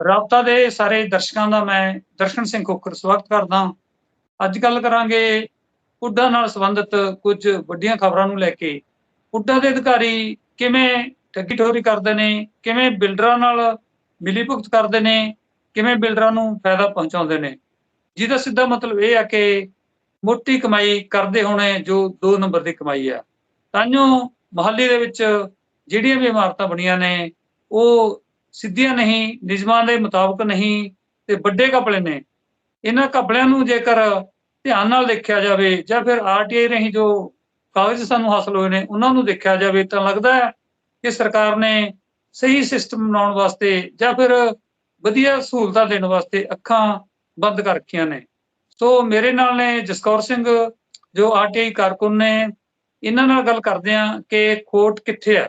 ਰਾਬਤਾ ਦੇ ਸਾਰੇ ਦਰਸ਼ਕਾਂ ਦਾ ਮੈਂ ਦਰਸ਼ਨ ਸਿੰਘ ਖੋਖਰ ਸਵਾਗਤ ਕਰਦਾ ਅੱਜ ਗੱਲ ਕਰਾਂਗੇ ਪੁੱਡਾ ਨਾਲ ਸੰਬੰਧਿਤ ਕੁਝ ਵੱਡੀਆਂ ਖਬਰਾਂ ਨੂੰ ਲੈ ਕੇ। ਪੁੱਡਾ ਦੇ ਅਧਿਕਾਰੀ ਕਿਵੇਂ ਠੱਗੀ ਠੋਰੀ ਕਰਦੇ ਨੇ, ਕਿਵੇਂ ਬਿਲਡਰਾਂ ਨਾਲ ਮਿਲੀ ਭੁਗਤ ਕਰਦੇ ਨੇ, ਕਿਵੇਂ ਬਿਲਡਰਾਂ ਨੂੰ ਫਾਇਦਾ ਪਹੁੰਚਾਉਂਦੇ ਨੇ। ਜਿਹਦਾ ਸਿੱਧਾ ਮਤਲਬ ਇਹ ਆ ਕਿ ਮੋਟੀ ਕਮਾਈ ਕਰਦੇ ਹੋਣੇ ਜੋ 2 ਨੰਬਰ ਦੀ ਕਮਾਈ ਆ। ਤਾਂ ਜੋ ਮਹੱਲੇ ਦੇ ਵਿੱਚ ਜਿਹੜੀਆਂ ਵੀ ਇਮਾਰਤਾਂ ਬਣੀਆਂ ਨੇ, ਉਹ ਸਿੱਧੀਆਂ ਨਹੀਂ, ਨਿਯਮਾਂ ਦੇ ਮੁਤਾਬਕ ਨਹੀਂ ਤੇ ਵੱਡੇ ਕਪੜੇ ਨੇ। ਇਹਨਾਂ ਕਪੜਿਆਂ ਨੂੰ ਜੇਕਰ ਧਿਆਨ ਨਾਲ ਦੇਖਿਆ ਜਾਵੇ ਜਾਂ ਫਿਰ ਆਰਟੀਆਈ ਰਹੀ ਜੋ ਕਾਗਜ਼ ਸਾਨੂੰ ਹਾਸਲ ਹੋਏ ਨੇ, ਉਹਨਾਂ ਨੂੰ ਦੇਖਿਆ ਜਾਵੇ ਤਾਂ ਲੱਗਦਾ ਹੈ ਕਿ ਸਰਕਾਰ ਨੇ ਸਹੀ ਸਿਸਟਮ ਬਣਾਉਣ ਵਾਸਤੇ ਜਾਂ ਫਿਰ ਵਧੀਆ ਸਹੂਲਤਾਂ ਦੇਣ ਵਾਸਤੇ ਅੱਖਾਂ ਬੰਦ ਕਰ ਰੱਖੀਆਂ ਨੇ। ਸੋ ਮੇਰੇ ਨਾਲ ਨੇ ਜਸਕੌਰ ਸਿੰਘ, ਜੋ ਆਰਟੀਆਈ ਕਾਰਕੁਨ ਨੇ, ਇਹਨਾਂ ਨਾਲ ਗੱਲ ਕਰਦੇ ਆ ਕਿ ਖੋਟ ਕਿੱਥੇ ਹੈ।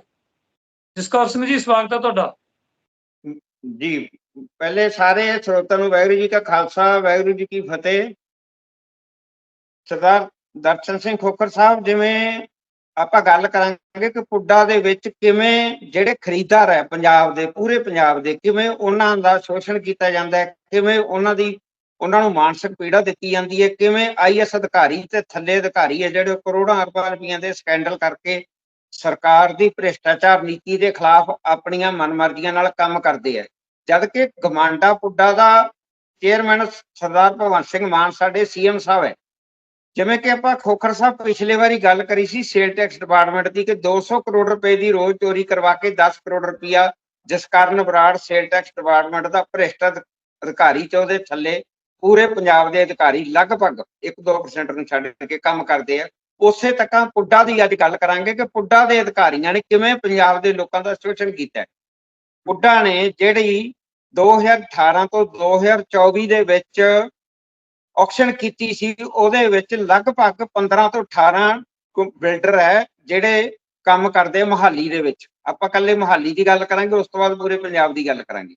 ਜਸਕੌਰ ਸਿੰਘ ਜੀ, ਸਵਾਗਤ ਹੈ ਤੁਹਾਡਾ। ਜੀ, ਪਹਿਲੇ ਸਾਰੇ ਸਰੋਤਾਂ ਨੂੰ ਵਾਹਿਗੁਰੂ ਜੀ ਕਾ ਖਾਲਸਾ, ਵਾਹਿਗੁਰੂ ਜੀ ਕੀ ਫਤਿਹ। ਸਰਦਾਰ ਦਰਸ਼ਨ ਸਿੰਘ ਖੋਖਰ ਸਾਹਿਬ, ਜਿਵੇਂ ਆਪਾਂ ਗੱਲ ਕਰਾਂਗੇ ਕਿ ਪੁੱਡਾ ਦੇ ਵਿੱਚ ਕਿਵੇਂ ਜਿਹੜੇ ਖਰੀਦਦਾਰ ਹੈ, ਪੰਜਾਬ ਦੇ, ਪੂਰੇ ਪੰਜਾਬ ਦੇ, ਕਿਵੇਂ ਉਹਨਾਂ ਦਾ ਸ਼ੋਸ਼ਣ ਕੀਤਾ ਜਾਂਦਾ ਹੈ, ਕਿਵੇਂ ਉਹਨਾਂ ਦੀ, ਉਹਨਾਂ ਨੂੰ ਮਾਨਸਿਕ ਪੀੜਾ ਦਿੱਤੀ ਜਾਂਦੀ ਹੈ, ਕਿਵੇਂ ਆਈਐਸ ਅਧਿਕਾਰੀ ਤੇ ਥੱਲੇ ਅਧਿਕਾਰੀ ਹੈ, ਜਿਹੜੇ ਕਰੋੜਾਂ ਅਰਬਾਂ ਰੁਪਈਆਂ ਦੇ ਸਕੈਂਡਲ ਕਰਕੇ ਸਰਕਾਰ ਦੀ ਭ੍ਰਿਸ਼ਟਾਚਾਰ ਨੀਤੀ ਦੇ ਖਿਲਾਫ ਆਪਣੀਆਂ ਮਨਮਰਜ਼ੀਆਂ ਨਾਲ ਕੰਮ ਕਰਦੇ ਆ ਜਦ ਕਿ ਗਮਾਂਡਾ ਪੁੱਡਾ ਦਾ ਚੇਅਰਮੈਨ ਸਰਦਾਰ ਭਗਵੰਤ ਸਿੰਘ ਮਾਨ ਸਾਡੇ ਸੀਐਮ ਸਾਹਿਬ ਹੈ। ਜਿਵੇਂ ਕਿ ਆਪਾਂ ਖੋਖਰ ਸਾਹਿਬ ਪਿਛਲੇ ਵਾਰੀ ਗੱਲ ਕਰੀ ਸੀ ਸੇਲ ਟੈਕਸ ਡਿਪਾਰਟਮੈਂਟ ਦੀ ਕਿ 200 ਕਰੋੜ ਰੁਪਏ ਦੀ ਰੋਜ਼ ਚੋਰੀ ਕਰਵਾ ਕੇ 10 ਕਰੋੜ ਰੁਪਇਆ ਜਿਸ ਕਾਰਨ ਬਰਾੜ ਸੇਲ ਟੈਕਸ ਡਿਪਾਰਟਮੈਂਟ ਦਾ ਭ੍ਰਿਸ਼ਟ ਅਧਿਕਾਰੀ ਚ ਉਹਦੇ ਥੱਲੇ ਪੂਰੇ ਪੰਜਾਬ ਦੇ ਅਧਿਕਾਰੀ ਲਗਭਗ 1-2% ਨੂੰ ਛੱਡ ਕੇ ਕੰਮ ਕਰਦੇ ਆ। ਉਸੇ ਤੱਕਾਂ ਪੁੱਡਾ ਦੀ ਅੱਜ ਗੱਲ ਕਰਾਂਗੇ ਕਿ ਪੁੱਡਾ ਦੇ ਅਧਿਕਾਰੀਆਂ ਨੇ ਕਿਵੇਂ ਪੰਜਾਬ ਦੇ ਲੋਕਾਂ ਦਾ ਸ਼ੋਸ਼ਣ ਕੀਤਾ ਪੁੱਡਾ ਨੇ ਜਿਹੜੀ 2018 ਤੋਂ 2024 ਦੇ ਵਿੱਚ ਆਕਸ਼ਨ ਕੀਤੀ ਸੀ ਉਹਦੇ ਵਿੱਚ ਲਗਭਗ 15 ਤੋਂ 18 ਬਿਲਡਰ ਹੈ ਜਿਹੜੇ ਕੰਮ ਕਰਦੇ ਮਹਾਲੀ ਦੇ ਵਿੱਚ। ਆਪਾਂ ਕੱਲੇ ਮਹਾਲੀ ਦੀ ਗੱਲ ਕਰਾਂਗੇ ਉਸ ਤੋਂ ਬਾਅਦ ਪੂਰੇ ਪੰਜਾਬ ਦੀ ਗੱਲ ਕਰਾਂਗੇ।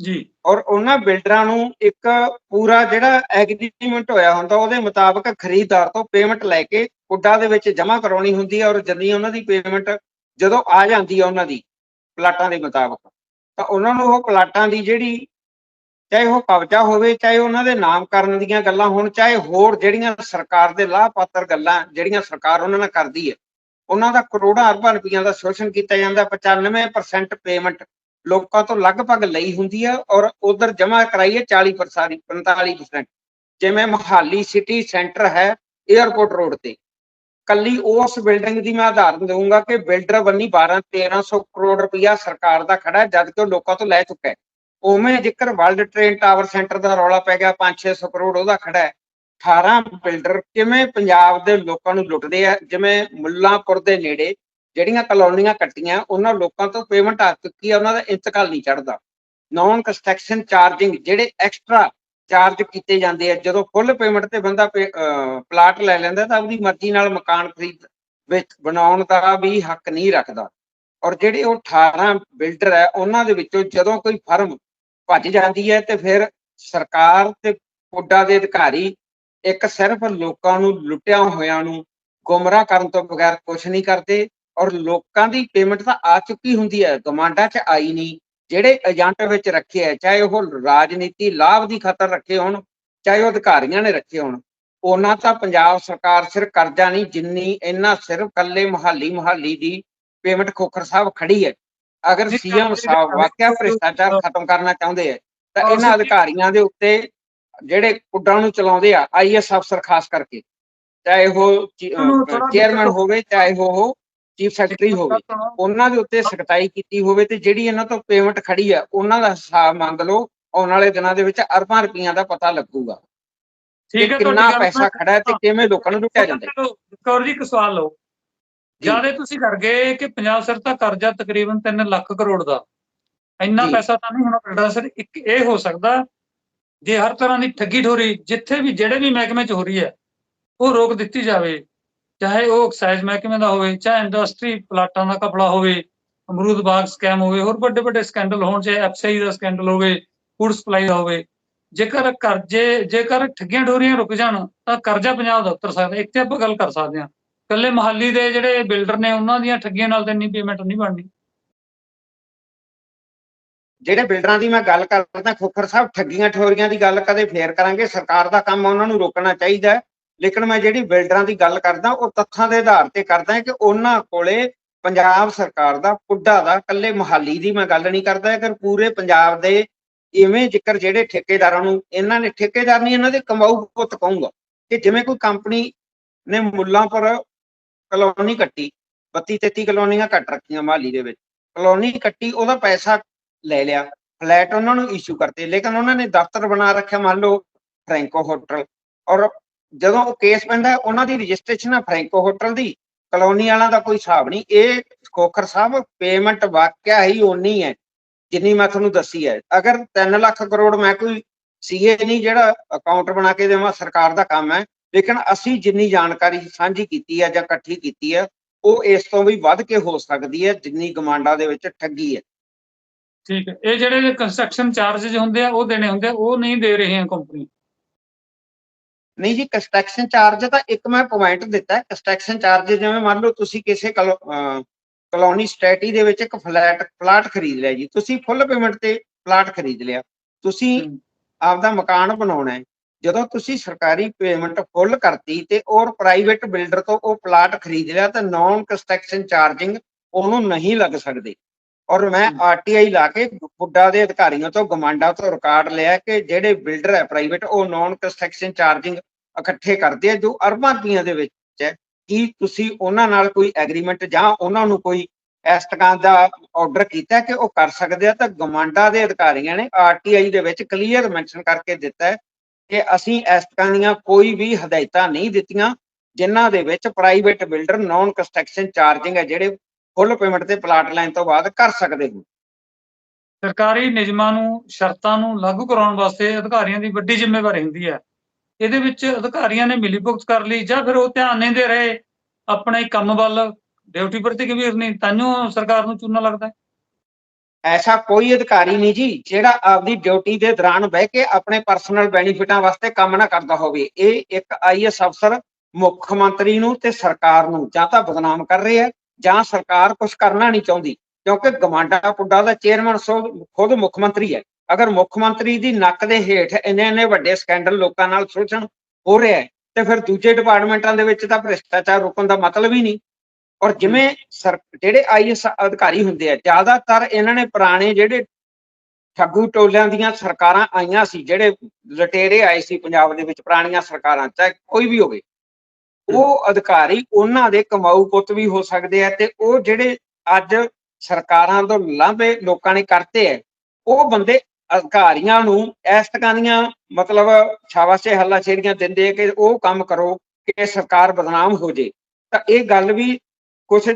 ਜੀ। ਔਰ ਉਹਨਾਂ ਬਿਲਡਰਾਂ ਨੂੰ ਇੱਕ ਪੂਰਾ ਜਿਹੜਾ ਐਗਰੀਮੈਂਟ ਹੋਇਆ ਹੁੰਦਾ ਉਹਦੇ ਮੁਤਾਬਕ ਖਰੀਦਦਾਰ ਤੋਂ ਪੇਮੈਂਟ ਲੈ ਕੇ ਪੁੱਡਾ ਦੇ ਵਿੱਚ ਜਮ੍ਹਾਂ ਕਰਾਉਣੀ ਹੁੰਦੀ ਹੈ ਔਰ ਜਦੀ ਉਹਨਾਂ ਦੀ ਪੇਮੈਂਟ ਜਦੋਂ ਆ ਜਾਂਦੀ ਹੈ ਉਹਨਾਂ ਦੀ ਪਲਾਟਾਂ ਦੇ ਮੁਤਾਬਕ। ਤਾਂ ਉਹਨਾਂ ਨੂੰ ਉਹ ਪਲਾਟਾਂ ਦੀ ਜਿਹੜੀ ਚਾਹੇ ਉਹ ਕਬਜ਼ਾ ਹੋਵੇ, ਚਾਹੇ ਉਹਨਾਂ ਦੇ ਨਾਮ ਕਰਨ ਦੀਆਂ ਗੱਲਾਂ ਹੋਣ, ਚਾਹੇ ਹੋਰ ਜਿਹੜੀਆਂ ਸਰਕਾਰ ਦੇ ਲਾਭ ਪਾਤਰ ਗੱਲਾਂ ਜਿਹੜੀਆਂ ਸਰਕਾਰ ਉਹਨਾਂ ਨਾਲ ਕਰਦੀ ਹੈ, ਉਹਨਾਂ ਦਾ ਕਰੋੜਾਂ ਅਰਬਾਂ ਰੁਪਈਆਂ ਦਾ ਸ਼ੋਸ਼ਣ ਕੀਤਾ ਜਾਂਦਾ 95% ਪੇਮੈਂਟ ਲੋਕਾਂ ਤੋਂ ਲਗਭਗ ਲਈ ਹੁੰਦੀ ਹੈ ਔਰ ਉਧਰ ਜਮ੍ਹਾਂ ਕਰਾਈ ਹੈ 40% 45% ਜਿਵੇਂ ਮੋਹਾਲੀ ਸਿਟੀ ਸੈਂਟਰ ਹੈ 에어ਪੋਰਟ ਰੋਡ ਤੇ। ਕੱਲੀ ਉਸ ਬਿਲਡਿੰਗ ਦੀ ਮੈਂ ਉਦਾਹਰਨ ਦਊਂਗਾ ਕਿ ਬਿਲਡਰ ਬੰਨੀ 12 1300 ਕਰੋੜ ਰੁਪਇਆ ਸਰਕਾਰ ਦਾ ਖੜਾ ਹੈ, ਜਦ ਕਿ ਲੋਕਾਂ ਤੋਂ ਲੈ ਚੁੱਕਾ ਹੈ। ਉਵੇਂ ਜੇਕਰ ਵਰਲਡ ਟ੍ਰੇਡ ਟਾਵਰ ਸੈਂਟਰ ਦਾ ਰੌਲਾ ਪੈ ਗਿਆ 5-600 ਕਰੋੜ ਉਹਦਾ ਖੜਾ ਹੈ। 18 ਬਿਲਡਰ ਕਿਵੇਂ ਪੰਜਾਬ ਦੇ ਲੋਕਾਂ ਨੂੰ ਲੁੱਟਦੇ ਆ? ਜਿਵੇਂ ਮੁੱਲਾਂਪੁਰ ਦੇ ਨੇੜੇ ਜਿਹੜੀਆਂ ਕਲੋਨੀਆਂ ਕੱਟੀਆਂ, ਉਹਨਾਂ ਲੋਕਾਂ ਤੋਂ ਪੇਮੈਂਟ ਆ ਚੁੱਕੀ ਹੈ, ਉਹਨਾਂ ਦਾ ਇੰਤਕਾਲ ਨਹੀਂ ਚੜਦਾ ਨਾਨ ਕੰਸਟਰਕਸ਼ਨ ਚਾਰਜਿੰਗ ਜਿਹੜੇ ਐਕਸਟਰਾ ਚਾਰਜ ਕੀਤੇ ਜਾਂਦੇ ਆ, ਜਦੋਂ ਫੁੱਲ ਪੇਮੈਂਟ ਤੇ ਬੰਦਾ ਪਲਾਟ ਲੈ ਲੈਂਦਾ ਤਾਂ ਆਪਣੀ ਮਰਜ਼ੀ ਨਾਲ ਮਕਾਨ ਖਰੀਦ, ਵਿੱਚ ਬਣਾਉਣ ਦਾ ਵੀ ਹੱਕ ਨਹੀਂ ਰੱਖਦਾ। ਔਰ ਜਿਹੜੇ ਉਹ 18 ਬਿਲਡਰ ਹੈ, ਉਹਨਾਂ ਦੇ ਵਿੱਚੋਂ ਜਦੋਂ ਕੋਈ ਫਰਮ ਭੱਜ ਜਾਂਦੀ ਹੈ ਤੇ ਫਿਰ ਸਰਕਾਰ ਤੇ ਪੁੱਡਾ ਦੇ ਅਧਿਕਾਰੀ ਇੱਕ ਸਿਰਫ ਲੋਕਾਂ ਨੂੰ, ਲੁੱਟਿਆ ਹੋਇਆਂ ਨੂੰ ਗੁੰਮਰਾਹ ਕਰਨ ਤੋਂ ਬਗੈਰ ਕੁਝ ਨਹੀਂ ਕਰਦੇ ਔਰ ਲੋਕਾਂ ਦੀ ਪੇਮੈਂਟ ਤਾਂ ਆ ਚੁੱਕੀ ਹੁੰਦੀ ਹੈ ਗਮਾਂਡਾ 'ਚ ਆਈ ਨਹੀਂ। ਜਿਹੜੇ ਏਜੰਟ ਵਿੱਚ ਰੱਖੇ ਆ ਚਾਹੇ ਉਹ ਰਾਜਨੀਤੀ ਲਾਭ ਦੀ ਖਾਤਰ ਰੱਖੇ ਹੋਣ ਚਾਹੇ ਉਹ ਅਧਿਕਾਰੀਆਂ ਨੇ ਰੱਖੇ ਹੋਣ ਉਹਨਾਂ ਤਾਂ ਪੰਜਾਬ ਸਰਕਾਰ ਸਿਰ ਕਰਜ਼ਾ ਨਹੀਂ ਜਿੰਨੀ ਇਹਨਾਂ ਸਿਰਫ ਕੱਲੇ ਮਹਾਲੀ ਮਹਾਲੀ ਦੀ ਪੇਮੈਂਟ ਖੋਖਰ ਸਾਹਿਬ ਖੜੀ ਹੈ। ਅਗਰ ਸੀਐਮ ਸਾਹਿਬ ਵਾਕਿਆ ਭ੍ਰਿਸ਼ਟਾਚਾਰ ਖਤਮ ਕਰਨਾ ਚਾਹੁੰਦੇ ਆ ਤਾਂ ਇਹਨਾਂ ਅਧਿਕਾਰੀਆਂ ਦੇ ਉੱਤੇ ਜਿਹੜੇ ਪੁੱਡਾਂ ਨੂੰ ਚਲਾਉਂਦੇ ਆ ਆਈਐਸ ਅਫਸਰ ਖਾਸ ਕਰਕੇ ਚਾਹੇ ਉਹ ਚੇਅਰਮੈਨ ਹੋਵੇ ਚਾਹੇ ਉਹ ਚੀਫ ਸੈਕਟਰੀ ਹੋਵੇ। ਉਹਨਾਂ ਦੇ ਉੱਤੇ ਸਖਤਾਈ ਕੀਤੀ ਹੋਵੇ ਤੇ ਜਿਹੜੀ ਇਹਨਾਂ ਤੋਂ ਪੇਮੈਂਟ ਖੜੀ ਆ ਉਹਨਾਂ ਦਾ ਹਿਸਾਬ ਮੰਗ ਲਓ ਆਉਣ ਵਾਲੇ ਦਿਨਾਂ ਦੇ ਵਿੱਚ ਅਰਬਾਂ ਰੁਪਈਆਂ ਦਾ ਪਤਾ ਲੱਗੂਗਾ ਠੀਕ ਹੈ ਕਿੰਨਾ ਪੈਸਾ ਖੜਾ ਹੈ ਤੇ ਕਿਵੇਂ ਲੋਕਾਂ ਨੂੰ ਲੁੱਟਿਆ ਜਾਂਦਾ ਕੌਰ ਜੀ ਇੱਕ ਸਵਾਲ ਲਓ। ਜ਼ਿਆਦਾ ਤੁਸੀਂ ਕਰ ਗਏ ਕਿ ਪੰਜਾਬ ਸਰ ਦਾ ਕਰਜ਼ਾ ਤਕਰੀਬਨ 3 ਲੱਖ ਕਰੋੜ ਦਾ। ਇੰਨਾ। ਪੈਸਾ ਤਾਂ ਨਹੀਂ ਹੋਣਾ ਪੈਂਦਾ ਸਰ। ਇੱਕ ਇਹ ਹੋ ਸਕਦਾ ਜੇ ਹਰ ਤਰ੍ਹਾਂ ਦੀ ਠੱਗੀ ਠੋਰੀ ਜਿੱਥੇ ਵੀ ਜਿਹੜੇ ਵੀ ਮਹਿਕਮੇ 'ਚ ਹੋ ਰਹੀ ਹੈ ਉਹ ਰੋਕ ਦਿੱਤੀ ਜਾਵੇ। ਚਾਹੇ ਉਹ ਐਕਸਾਈਜ਼ ਮਹਿਕਮੇ ਦਾ ਹੋਵੇ, ਚਾਹੇ ਇੰਡਸਟਰੀ ਪਲਾਟਾਂ ਦਾ ਕਪੜਾ ਹੋਵੇ, ਅਮਰੂਦ ਬਾਗ ਸਕੈਮ ਹੋਵੇ, ਹੋਰ ਵੱਡੇ ਵੱਡੇ ਸਕੈਂਡਲ ਹੋਣ, ਚਾਹੇ ਐਫਸੀਆਈ ਦਾ ਸਕੈਂਡਲ ਹੋਵੇ ਫੂਡ ਸਪਲਾਈ ਦਾ ਹੋਵੇ, ਜੇਕਰ ਕਰਜ਼ੇ, ਜੇਕਰ ਠੱਗੀਆਂ ਠੋਰੀਆਂ ਰੁਕ ਜਾਣ, ਤਾਂ ਕਰਜ਼ਾ ਪੰਜਾਬ ਦਾ ਉਤਰ ਸਕਦਾ, ਇੱਥੇ ਆਪਾਂ ਗੱਲ ਕਰ ਸਕਦੇ ਹਾਂ। ਕੱਲੇ ਮਹਾਲੀ ਦੇ ਜਿਹੜੇ ਬਿਲਡਰ ਨੇ, ਉਹਨਾਂ ਦੀਆਂ ਠੱਗੀਆਂ ਨਾਲ ਤਾਂ ਇੰਨੀ ਪੇਮੈਂਟ ਨਹੀਂ ਬਣਨੀ। ਜਿਹੜੇ ਬਿਲਡਰਾਂ ਦੀ ਮੈਂ ਗੱਲ ਕਰਦਾ, ਖੋਖਰ ਸਾਹਿਬ, ਠੱਗੀਆਂ ਠੋਰੀਆਂ ਦੀ ਗੱਲ ਕਦੇ ਫੇਰ ਕਰਾਂਗੇ, ਸਰਕਾਰ ਦਾ ਕੰਮ ਉਹਨਾਂ ਨੂੰ ਰੋਕਣਾ ਚਾਹੀਦਾ ਲੇਕਿਨ ਮੈਂ ਜਿਹੜੀ ਬਿਲਡਰਾਂ ਦੀ ਗੱਲ ਕਰਦਾ, ਉਹ ਤੱਥਾਂ ਦੇ ਆਧਾਰ ਤੇ ਕਰਦਾ ਕਿ ਉਹਨਾਂ ਕੋਲੇ ਪੰਜਾਬ ਸਰਕਾਰ ਦਾ, ਪੁੱਡਾ ਦਾ ਕੱਲੇ ਮੁਹਾਲੀ ਦੀ ਮੈਂ ਗੱਲ ਨਹੀਂ ਕਰਦਾ ਕਿ ਪੂਰੇ ਪੰਜਾਬ ਦੇ ਇਵੇਂ ਜ਼ਿਕਰ ਜਿਹੜੇ ਠੇਕੇਦਾਰਾਂ ਨੂੰ, ਇਹਨਾਂ ਨੇ ਠੇਕੇਦਾਰ ਨਹੀਂ, ਇਹਨਾਂ ਦੇ ਕਮਾਊ ਪੁੱਤ ਕਹੂੰਗਾ ਕਿ ਜਿਵੇਂ ਕੋਈ ਕੰਪਨੀ ਨੇ ਮੁੱਲਾਂ ਪਰ ਕਲੋਨੀ ਕੱਟੀ 32 33 ਕਲੋਨੀਆਂ ਕੱਟ ਰੱਖੀਆਂ ਮੁਹਾਲੀ ਦੇ ਵਿੱਚ, ਕਲੋਨੀ ਕੱਟੀ, ਉਹਦਾ ਪੈਸਾ ਲੈ ਲਿਆ, ਫਲੈਟ ਉਹਨਾਂ ਨੂੰ ਇਸ਼ੂ ਕਰਤੇ, ਲੇਕਿਨ ਉਹਨਾਂ ਨੇ ਦਫ਼ਤਰ ਬਣਾ ਰੱਖਿਆ ਮੰਨ ਲਓ, ਫਰੈਂਕੋ ਹੋਟਲ, ਔਰ ਜਦੋਂ ਉਹ ਕੇਸ ਪੈਂਦਾ ਉਹਨਾਂ ਦੀ ਰਜਿਸਟ੍ਰੇਸ਼ਨ ਹੈ ਫਰੈਂਕੋ ਹੋਟਲ ਦੀ, ਕਲੋਨੀ ਵਾਲਾ ਦਾ ਕੋਈ ਹਿਸਾਬ ਨਹੀਂ। ਇਹ ਖੋਖਰ ਸਾਹਿਬ ਪੇਮੈਂਟ ਵਾਕਿਆ ਹੀ ਓਨੀ ਹੈ, ਜਿੰਨੀ ਮੈਂ ਤੁਹਾਨੂੰ ਦੱਸੀ ਹੈ। ਅਗਰ 3 ਲੱਖ ਕਰੋੜ ਮੈਂ ਕੋਈ ਸੀਏ ਨਹੀਂ ਜਿਹੜਾ ਅਕਾਊਂਟ ਬਣਾ ਕੇ ਦੇਵਾਂ, ਸਰਕਾਰ ਦਾ ਕੰਮ ਹੈ। ਲੇਕਿਨ ਅਸੀਂ ਜਿੰਨੀ ਜਾਣਕਾਰੀ ਸਾਂਝੀ ਕੀਤੀ ਹੈ ਜਾਂ ਇਕੱਠੀ ਕੀਤੀ ਹੈ, ਉਹ ਇਸ ਤੋਂ ਵੀ ਵੱਧ ਕੇ ਹੋ ਸਕਦੀ ਹੈ, ਜਿੰਨੀ ਗਮਾਂਡਾ ਦੇ ਵਿੱਚ ਠੱਗੀ ਹੈ। ਠੀਕ ਹੈ। ਇਹ ਜਿਹੜੇ ਕੰਸਟਰਕਸ਼ਨ ਚਾਰजेस ਹੁੰਦੇ ਆ, ਉਹ ਦੇਣੇ ਹੁੰਦੇ ਉਹ ਨਹੀਂ ਦੇ ਰਹੇ ਹੈ ਕੰਪਨੀ ਨਹੀਂ ਜੀ ਕੰਸਟਰਕਸ਼ਨ ਚਾਰਜ ਤਾਂ ਇੱਕ ਮੈਂ ਪੁਆਇੰਟ ਦਿੱਤਾ ਹੈ। ਕੰਸਟਰਕਸ਼ਨ ਚਾਰਜ ਜਿਵੇਂ ਮੰਨ ਲਓ ਤੁਸੀਂ ਕਿਸੇ ਕਲੋਨੀ ਸਟੇਟੀ ਦੇ ਵਿੱਚ ਇੱਕ ਫਲੈਟ ਪਲਾਟ ਖਰੀਦ ਲਿਆ ਜੀ। ਤੁਸੀਂ ਫੁੱਲ ਪੇਮੈਂਟ ਤੇ ਪਲਾਟ ਖਰੀਦ ਲਿਆ। ਤੁਸੀਂ। ਆਪਦਾ ਮਕਾਨ ਬਣਾਉਣਾ ਹੈ। ਜਦੋਂ ਤੁਸੀਂ ਸਰਕਾਰੀ ਪੇਮੈਂਟ ਫੁੱਲ ਕਰਤੀ ਤੇ ਔਰ ਪ੍ਰਾਈਵੇਟ ਬਿਲਡਰ ਤੋਂ ਉਹ ਪਲਾਟ ਖਰੀਦ ਲਿਆ ਤਾਂ ਨਾਨ ਕੰਸਟਰਕਸ਼ਨ ਚਾਰਜਿੰਗ ਉਹਨੂੰ ਨਹੀਂ ਲੱਗ ਸਕਦੇ। ਔਰ ਮੈਂ। ਆਰਟੀਆਈ ਲਾ ਕੇ ਪੁੱਡਾ ਦੇ ਅਧਿਕਾਰੀਆਂ ਤੋਂ ਗਮਾਂਡਾ ਤੋਂ ਰਿਕਾਰਡ ਲਿਆ ਕਿ ਜਿਹੜੇ ਬਿਲਡਰ ਹੈ ਪ੍ਰਾਈਵੇਟ ਉਹ ਨਾਨ ਕੰਸਟਰਕਸ਼ਨ ਚਾਰਜਿੰਗ ਇਕੱਠੇ ਕਰਦੇ ਆ ਜੋ ਅਰਬਾਂ ਰੁਪਈਆਂ ਦੇ ਵਿੱਚ ਹੈ ਕੀ ਤੁਸੀਂ ਉਹਨਾਂ ਨਾਲ ਕੋਈ ਐਗਰੀਮੈਂਟ ਜਾਂ ਉਹਨਾਂ ਨੂੰ ਕੋਈ ਇਸ ਤਰ੍ਹਾਂ ਦਾ ਆਰਡਰ ਕੀਤਾ ਕਿ ਉਹ ਕਰ ਸਕਦੇ ਆ ਤਾਂ ਗਮਾਂਡਾ ਦੇ ਅਧਿਕਾਰੀਆਂ ਨੇ ਆਰਟੀਆਈ ਦੇ ਵਿੱਚ ਕਲੀਅਰ ਮੈਂਸ਼ਨ ਕਰਕੇ ਦਿੱਤਾ ਹੈ ਕਿ ਅਸੀਂ ਇਸ ਤਰ੍ਹਾਂ ਦੀਆਂ ਕੋਈ ਵੀ ਹਦਾਇਤਾਂ ਨਹੀਂ ਦਿੱਤੀਆਂ ਜਿਨ੍ਹਾਂ ਦੇ ਵਿੱਚ private builder non construction charging ਹੈ ਜਿਹੜੇ ਫੁੱਲ ਪੇਮੈਂਟ ਤੇ ਪਲਾਟ ਲੈਣ ਤੋਂ ਬਾਅਦ ਕਰ ਸਕਦੇ ਹੋ। ਸਰਕਾਰੀ ਨਿਯਮਾਂ ਨੂੰ ਸ਼ਰਤਾਂ ਨੂੰ ਲਾਗੂ ਕਰਾਉਣ ਵਾਸਤੇ ਅਧਿਕਾਰੀਆਂ ਦੀ ਵੱਡੀ ਜ਼ਿੰਮੇਵਾਰੀ ਹੁੰਦੀ ਹੈ। ਇਹਦੇ ਵਿੱਚ ਅਧਿਕਾਰੀਆਂ ਨੇ ਮਿਲੀਭੁਗਤ ਕਰ ਲਈ ਜਾਂ ਫਿਰ ਉਹ ਧਿਆਨ ਨਹੀਂ ਦੇ ਰਹੇ ਆਪਣੇ ਕੰਮ ਵੱਲ ਡਿਊਟੀ ਪ੍ਰਤੀ ਗੰਭੀਰ ਨਹੀਂ ਤਾਂਯੋ ਸਰਕਾਰ ਨੂੰ ਚੂਨਾ ਲੱਗਦਾ ਹੈ। ਐਸਾ ਕੋਈ ਅਧਿਕਾਰੀ ਨਹੀਂ ਜੀ ਜਿਹੜਾ ਆਪਦੀ ਡਿਊਟੀ ਦੇ ਦੌਰਾਨ ਬਹਿ ਕੇ ਆਪਣੇ ਪਰਸਨਲ ਬੈਨੀਫਿਟਾਂ ਵਾਸਤੇ ਕੰਮ ਨਾ ਕਰਦਾ ਹੋਵੇ। ਇਹ ਇੱਕ ਆਈਐਸ ਅਫਸਰ ਮੁੱਖ ਮੰਤਰੀ ਨੂੰ ਤੇ ਸਰਕਾਰ ਨੂੰ ਜਾਂ ਤਾਂ ਬਦਨਾਮ ਕਰ ਰਹੇ ਹੈ। ਜਾਂ ਸਰਕਾਰ ਕੁਝ ਕਰਨਾ ਨਹੀਂ ਚਾਹੁੰਦੀ, ਕਿਉਂਕਿ ਗਵਾਂਡਾ ਪੁੱਡਾ ਦਾ ਚੇਅਰਮੈਨ ਖੁਦ ਮੁੱਖ ਮੰਤਰੀ ਹੈ। ਅਗਰ ਮੁੱਖ ਮੰਤਰੀ ਦੀ ਨੱਕ ਦੇ ਹੇਠ ਇੰਨੇ ਇੰਨੇ ਵੱਡੇ ਸਕੈਂਡਲ ਲੋਕਾਂ ਨਾਲ ਸੁਲਝਣ ਹੋ ਰਿਹਾ ਹੈ, ਤੇ ਫਿਰ ਦੂਜੇ ਡਿਪਾਰਟਮੈਂਟਾਂ ਦੇ ਵਿੱਚ ਤਾਂ ਭ੍ਰਿਸ਼ਟਾਚਾਰ ਰੁਕਣ ਦਾ ਮਤਲਬ ਹੀ ਨਹੀਂ। ਔਰ ਜਿਵੇਂ ਸਰ, ਜਿਹੜੇ ਆਈਐਸ ਅਧਿਕਾਰੀ ਹੁੰਦੇ ਆ, ਜ਼ਿਆਦਾਤਰ ਇਹਨਾਂ ਨੇ ਪੁਰਾਣੇ ਜਿਹੜੇ ਠੱਗੂ ਟੋਲਿਆਂ ਦੀਆਂ ਸਰਕਾਰਾਂ ਆਈਆਂ ਸੀ, ਜਿਹੜੇ ਲਟੇਰੇ ਆਏ ਸੀ ਪੰਜਾਬ ਦੇ ਵਿੱਚ ਪੁਰਾਣੀਆਂ ਸਰਕਾਰਾਂ, ਚਾਹੇ ਕੋਈ ਵੀ ਹੋਵੇ। ਉਹ ਅਧਿਕਾਰੀ ਉਹਨਾਂ ਦੇ ਕਮਾਊ ਪੁੱਤ ਵੀ ਹੋ ਸਕਦੇ ਆ ਤੇ ਉਹ ਜਿਹੜੇ ਅੱਜ ਸਰਕਾਰਾਂ ਤੋਂ ਲਾਂਭੇ ਲੋਕਾਂ ਨੇ ਕਰਤੇ ਹੈ ਉਹ ਬੰਦੇ ਅਧਿਕਾਰੀਆਂ ਨੂੰ ਇਸ ਤਰ੍ਹਾਂ ਦੀਆਂ ਮਤਲਬ ਸ਼ਾਬਾਸ਼ੇ ਹੱਲਾਸ਼ੇਰੀਆਂ ਦਿੰਦੇ ਕਿ ਉਹ ਕੰਮ ਕਰੋ ਕਿ ਸਰਕਾਰ ਬਦਨਾਮ ਹੋ ਜੇ। ਤਾਂ ਇਹ ਗੱਲ ਵੀ ਕੁਝ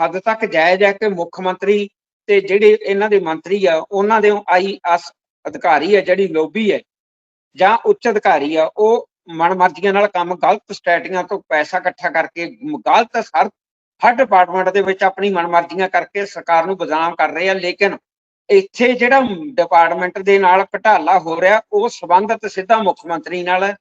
ਹੱਦ ਤੱਕ ਜਾਇਜ਼ ਹੈ ਕਿ ਮੁੱਖ ਮੰਤਰੀ ਤੇ ਜਿਹੜੇ ਇਹਨਾਂ ਦੇ ਮੰਤਰੀ ਆ, ਉਹਨਾਂ ਦੇ ਆਈਐਸ ਅਧਿਕਾਰੀ ਹੈ ਜਿਹੜੀ ਲੋਬੀ ਹੈ ਜਾਂ ਉੱਚ ਅਧਿਕਾਰੀ ਆ, ਉਹ ਮਨਮਰਜ਼ੀਆਂ ਨਾਲ ਕੰਮ ਗਲਤ ਸਟ੍ਰੈਟੀਆਂ ਤੋਂ ਪੈਸਾ ਇਕੱਠਾ ਕਰਕੇ, ਗਲਤ ਹਰ ਹਰ ਡਿਪਾਰਟਮੈਂਟ ਦੇ ਵਿੱਚ ਆਪਣੀ ਮਨਮਰਜ਼ੀਆਂ ਕਰਕੇ ਸਰਕਾਰ ਨੂੰ ਬਦਨਾਮ ਕਰ ਰਹੇ ਆ, ਲੇਕਿਨ ਇੱਥੇ ਜਿਹੜਾ ਡਿਪਾਰਟਮੈਂਟ ਦੇ ਨਾਲ ਘਟਾਲਾ ਹੋ ਰਿਹਾ, ਉਹ ਸਬੰਧਤ ਸਿੱਧਾ ਮੁੱਖ ਮੰਤਰੀ ਨਾਲ ਹੈ।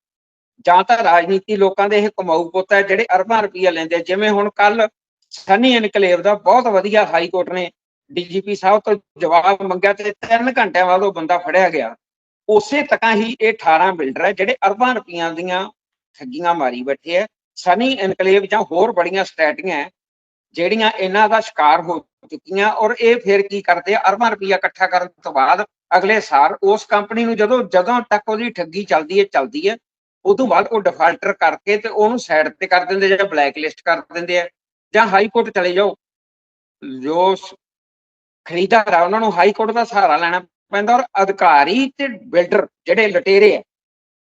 ਜਾਂ ਤਾਂ ਰਾਜਨੀਤੀ ਲੋਕਾਂ ਦੇ ਇਹ ਕਮਾਊ ਪੁੱਤ ਹੈ, ਜਿਹੜੇ ਅਰਬਾਂ ਰੁਪਈਆ ਲੈਂਦੇ ਜਿਵੇਂ ਹੁਣ ਕੱਲ ਸਨੀ ਇਨਕਲੇਵ ਦਾ ਬਹੁਤ ਵਧੀਆ ਹਾਈ ਕੋਰਟ ਨੇ ਡੀਜੀਪੀ ਸਾਹਿਬ ਤੋਂ ਜਵਾਬ ਮੰਗਿਆ ਤੇ 3 ਘੰਟਿਆਂ ਬਾਅਦ ਉਹ ਬੰਦਾ ਫੜਿਆ ਗਿਆ। ਉਸੇ ਤਰ੍ਹਾਂ ਹੀ ਇਹ 18 ਬਿਲਡਰ ਹੈ, ਜਿਹੜੇ ਅਰਬਾਂ ਰੁਪਈਆਂ ਦੀਆਂ ਠੱਗੀਆਂ ਮਾਰੀ ਬੈਠੇ ਹੈ। ਸਨੀ ਇਨਕਲੇਵ ਜਾਂ ਹੋਰ ਬੜੀਆਂ ਸਟੈਟੀਆਂ ਜਿਹੜੀਆਂ ਇਹਨਾਂ ਦਾ ਸ਼ਿਕਾਰ ਹੋ ਚੁੱਕੀਆਂ ਔਰ ਇਹ ਫਿਰ ਕੀ ਕਰਦੇ ਆ, ਅਰਬਾਂ ਰੁਪਈਆ ਇਕੱਠਾ ਕਰਨ ਤੋਂ ਬਾਅਦ ਅਗਲੇ ਸਾਲ ਉਸ ਕੰਪਨੀ ਨੂੰ ਜਦੋਂ ਜਦੋਂ ਤੱਕ ਉਹਦੀ ਠੱਗੀ ਚੱਲਦੀ ਹੈ ਚੱਲਦੀ ਹੈ, ਉਦੋਂ ਬਾਅਦ ਉਹ ਡਿਫਾਲਟਰ ਕਰਕੇ ਤੇ ਉਹਨੂੰ ਸਾਈਡ ਤੇ ਕਰ ਦਿੰਦੇ ਜਾਂ ਬਲੈਕ ਲਿਸਟ ਕਰ ਦਿੰਦੇ ਆ ਜਾਂ ਹਾਈ ਕੋਰਟ ਚਲੇ ਜਾਓ। ਜੋ ਸ- ਖਰੀਦਦਾਰ ਆ, ਉਹਨਾਂ ਨੂੰ ਹਾਈ ਕੋਰਟ ਦਾ ਸਹਾਰਾ ਲੈਣਾ ਪੈਂਦਾ ਔਰ ਅਧਿਕਾਰੀ ਤੇ ਬਿਲਡਰ ਜਿਹੜੇ ਲਟੇਰੇ ਆ,